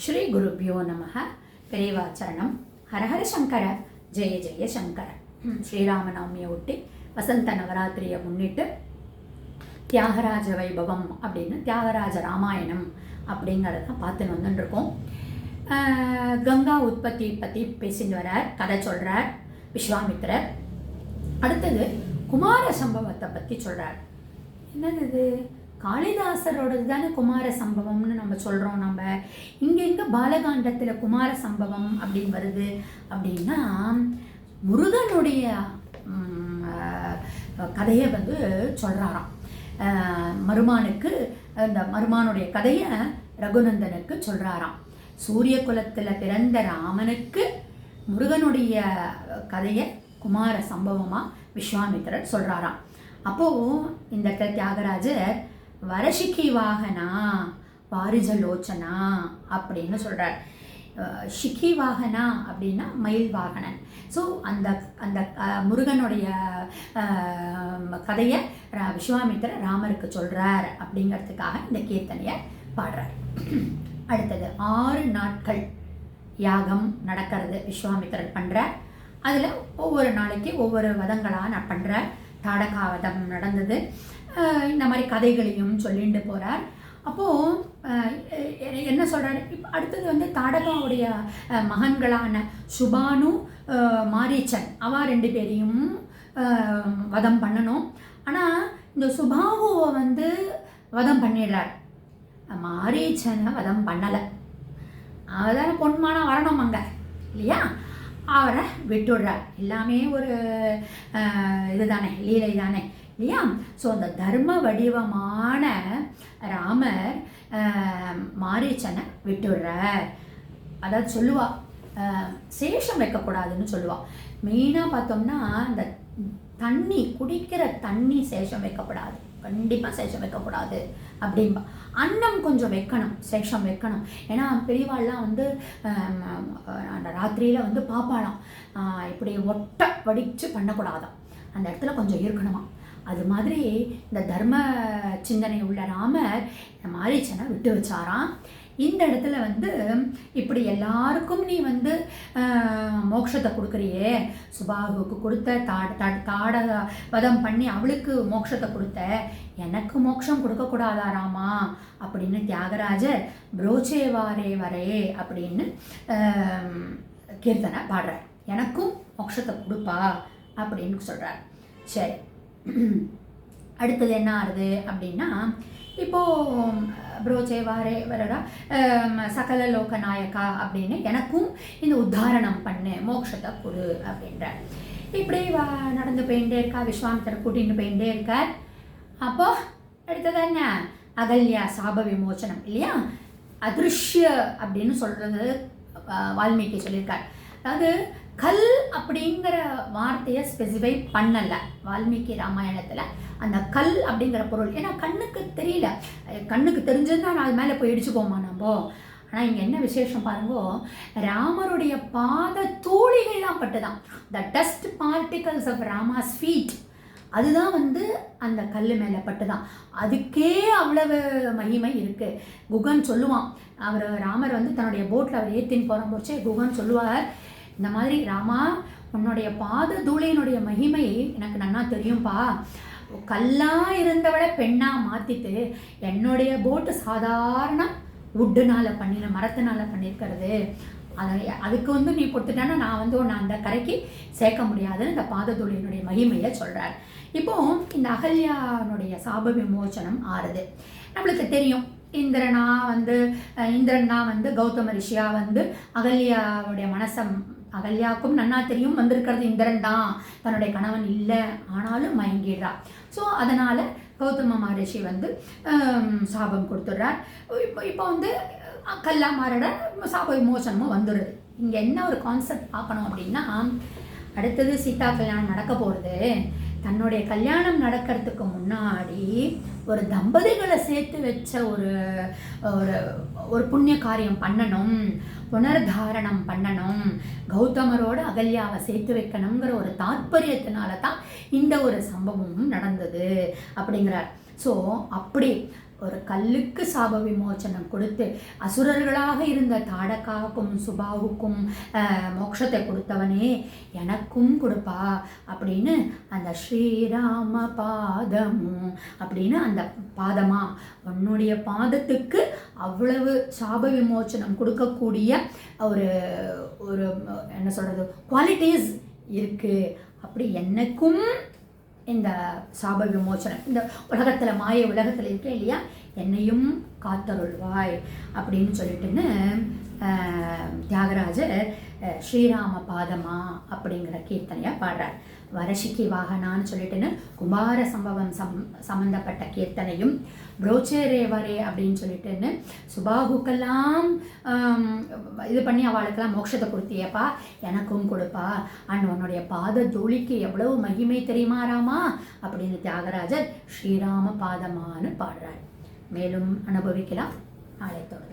ஸ்ரீ குருபியோ நமக பெரியவாச்சரணம். ஹரஹர சங்கர. ஜெய ஜெய சங்கர. ம், ஸ்ரீராமநவமியை ஒட்டி வசந்த நவராத்திரியை முன்னிட்டு தியாகராஜ வைபவம் அப்படின்னு தியாகராஜ ராமாயணம் அப்படிங்கிறத பார்த்துன்னு வந்துட்டுருக்கோம். கங்கா உற்பத்தி பற்றி பேசிட்டு வரார் கதை சொல்கிறார் விஸ்வாமித்திரர். அடுத்தது குமார சம்பவத்தை பற்றி சொல்கிறார் என்னது இது? காளிதாசரோடது தானே குமார சம்பவம்னு நம்ம சொல்கிறோம் நம்ம. இங்கே பாலகாண்டத்தில் குமார சம்பவம் அப்படின்னு வருது அப்படின்னா முருகனுடைய கதையை வந்து சொல்கிறாராம் மருமானுக்கு அந்த மருமானுடைய கதையை ரகுநந்தனுக்கு சொல்கிறாராம் சூரிய குலத்தில் பிறந்த ராமனுக்கு முருகனுடைய கதையை குமார சம்பவமாக விஸ்வாமித்திரர் சொல்கிறாராம் அப்போது இந்த இடத்துல தியாகராஜர் வரஷிக்கி வாகனா வாரிஜலோச்சனா அப்படின்னு சொல்கிறார் ஷிக்கி வாகனா அப்படின்னா மயில் வாகனன். ஸோ அந்த அந்த முருகனுடைய கதையை ரா- விஸ்வாமித்திரர் ராமருக்கு சொல்கிறார் அப்படிங்கிறதுக்காக இந்த கீர்த்தனையை பாடுறார். அடுத்தது ஆறு நாட்கள் யாகம் நடக்கிறது விஸ்வாமித்திரர் பண்ணுறார் அதில் ஒவ்வொரு நாளைக்கு ஒவ்வொரு வதங்களாக நான் பண்ணுறேன் தாடகாவதம் நடந்தது. இந்த மாதிரி கதைகளையும் சொல்லிட்டு போகிறார் அப்போது என்ன சொல்கிறாரு இப்போ அடுத்தது வந்து தாடகாவுடைய மகன்களான சுபானு மாரீச்சன் அவ ரெண்டு பேரையும் வதம் பண்ணணும். ஆனால் இந்த சுபாகுவை வந்து வதம் பண்ணிடுறார். மாரீச்சனை வதம் பண்ணலை. அவர் தானே பொன்மானம் வரணும் அங்கே இல்லையா? அவரை விட்டுடுறார். எல்லாமே ஒரு இது இதுதானே லீலை தானே இல்லையா? ஸோ அந்த தர்ம வடிவமான ராமர் மாரீச்சனை விட்டுடுறார். அதாவது சொல்லுவா சேஷம் வைக்கக்கூடாதுன்னு சொல்லுவாள் மெயினாக பார்த்தோம்னா இந்த தண்ணி குடிக்கிற தண்ணி சேஷம் வைக்கப்படாது. கண்டிப்பாக சேஷம் வைக்கக்கூடாது அப்படின்பா அன்னம் கொஞ்சம் வைக்கணும் சேஷம் வைக்கணும். ஏன்னா பெரியவாள்லாம் வந்து அந்த ராத்திரியில் வந்து பாப்பாளாம். இப்படி ஒட்ட வடித்து பண்ணக்கூடாதாம். அந்த இடத்துல கொஞ்சம் இருக்கணுமா அது மாதிரி இந்த தர்ம சிந்தனை உள்ள ராமர் இந்த மாரீச்சனை விட்டு வச்சாராம். இந்த இடத்துல வந்து இப்படி எல்லாருக்கும் நீ வந்து ஆஹ், மோட்சத்தை கொடுக்குறியே. சுபாகுவுக்கு கொடுத்த தாட தாட வதம் பண்ணி அவளுக்கு மோட்சத்தை கொடுத்த. எனக்கு மோட்சம் கொடுக்கக்கூடாதா ராமா? அப்படின்னு தியாகராஜர் புரோச்சேவாரே வரே அப்படின்னு கீர்த்தனை பாடுறார். எனக்கும் மோட்சத்தை கொடுப்பா அப்படின்னு சொல்கிறார் சரி. அடுத்தது என்ன ஆகுது அப்படின்னா இப்போது புரோச்சேவாரே வரடா சகல லோக நாயக்கா அப்படின்னு எனக்கும் இந்த உத்தாரணம் பண்ணு மோட்சத்தை கொடு அப்படின்ற. இப்படி வா நடந்து போயிட்டே இருக்கா விஸ்வாமித்தர் கூட்டின்னு போயிட்டே இருக்கார் அப்போ அடுத்தது என்ன? அகல்யா சாப விமோச்சனம் இல்லையா? அதிருஷ்ய அப்படின்னு சொல்கிறது வால்மீகி சொல்லியிருக்கார். அதாவது கல் அப்படிங்கிற வார்த்தையை ஸ்பெசிஃபை பண்ணலை. வால்மீகி ராமாயணத்தில் அந்த கல் அப்படிங்கிற பொருள். ஏன்னா கண்ணுக்கு தெரியல. கண்ணுக்கு தெரிஞ்சிருந்தா நான் அது மேலே போய் இடிச்சுக்கோமா நம்ம? ஆனால் இங்கே என்ன விசேஷம் பாருங்கோ. ராமருடைய பாத தூளிகள்லாம் பட்டுதான். The dust particles of Rama's feet அதுதான் வந்து அந்த கல் மேலே பட்டுதான். அதுக்கே அவ்வளவு மகிமை இருக்குது குகன் சொல்லுவான். அவர் ராமர் வந்து தன்னுடைய போட்டில் அவர் ஏற்றின்னு போகிற போச்சே குகன் சொல்லுவார் இந்த மாதிரி ராமா உன்னுடைய பாத தூளையினுடைய மகிமை எனக்கு நன்னா தெரியும்பா. கல்லாக இருந்தவளை பெண்ணாக மாற்றிட்டு என்னுடைய போட்டு சாதாரண உட்டுனால பண்ணின மரத்தினால பண்ணியிருக்கிறது. அதை அதுக்கு வந்து நீ கொடுத்துட்டானா நான் வந்து உன்னை அந்த கரைக்கு சேர்க்க முடியாதுன்னு இந்த பாதத்துளியினுடைய மகிமையை சொல்கிறார் இப்போ இந்த அகல்யானுடைய சாப விமோச்சனம் ஆறுது. நம்மளுக்கு தெரியும் இந்திரனா வந்து அஹ், இந்திரன் தான் வந்து கௌதம ரிஷியா வந்து அகல்யாவுடைய மனசம் அகல்யாவுக்கும் நன்னா தெரியும் வந்திருக்கிறது இந்திரன் தான். தன்னுடைய கணவன் இல்லை ஆனாலும் மயங்கிடுறா. ஸோ அதனால் கௌதம மகரிஷி வந்து சாபம் கொடுத்துட்றார். இப்போ இப்போ வந்து கல்லா மாறிட சாப விமோசனமும் வந்துடுது. இங்கே என்ன ஒரு கான்செப்ட் பார்க்கணும் அப்படின்னா அடுத்தது சீதா கல்யாணம் நடக்க போகிறது தன்னுடைய கல்யாணம் நடக்கிறதுக்கு முன்னாடி ஒரு தம்பதிகளை சேர்த்து வச்ச ஒரு ஒரு ஒரு புண்ணிய காரியம் பண்ணணும் புனர்தாரணம் பண்ணணும் கௌதமரோட அகல்யாவை சேர்த்து வைக்கணுங்கிற ஒரு தாற்பயத்தினால தான் இந்த ஒரு சம்பவமும் நடந்தது அப்படிங்கிறார். ஸோ அப்படி ஒரு கல்லுக்கு சாப விமோச்சனம் கொடுத்து அசுரர்களாக இருந்த தாடகாவுக்கும் சுபாவுக்கும் மோட்சத்தை கொடுத்தவனே எனக்கும் கொடுப்பா அப்படின்னு அந்த ஸ்ரீராம பாதமும் அப்படின்னு அந்த பாதமா? உன்னுடைய பாதத்துக்கு அவ்வளவு சாப விமோச்சனம் கொடுக்கக்கூடிய ஒரு ஒரு என்ன சொல்கிறது குவாலிட்டிஸ் இருக்குது அப்படி எனக்கும் இந்த சாப விமோச்சனம் இந்த உலகத்தில் மாய உலகத்தில் இருக்கேன் இல்லையா? என்னையும் காத்தருள்வாய் அப்படின்னு சொல்லிட்டுன்னு தியாகராஜர் ஸ்ரீராம பாதமா அப்படிங்கிற கீர்த்தனையாக பாடுறார். வரஷிக்கு வாகனான்னு சொல்லிட்டுன்னு குமார சம்பவம் சம் சம்மந்தப்பட்ட கீர்த்தனையும் புரோச்சேரேவரே அப்படின்னு சொல்லிட்டுன்னு சுபாகுக்கெல்லாம் இது பண்ணி அவளுக்கெல்லாம் மோட்சத்தை கொடுத்தியப்பா எனக்கும் கொடுப்பா. அண்ட் உன்னுடைய பாத தூளிக்கு எவ்வளவு மகிமை தெரியுமா ராமா? அப்படின்னு தியாகராஜர் ஸ்ரீராம பாதமான்னு பாடுறார். மேலும் அனுபவிக்கலாம். நாளை தொடர்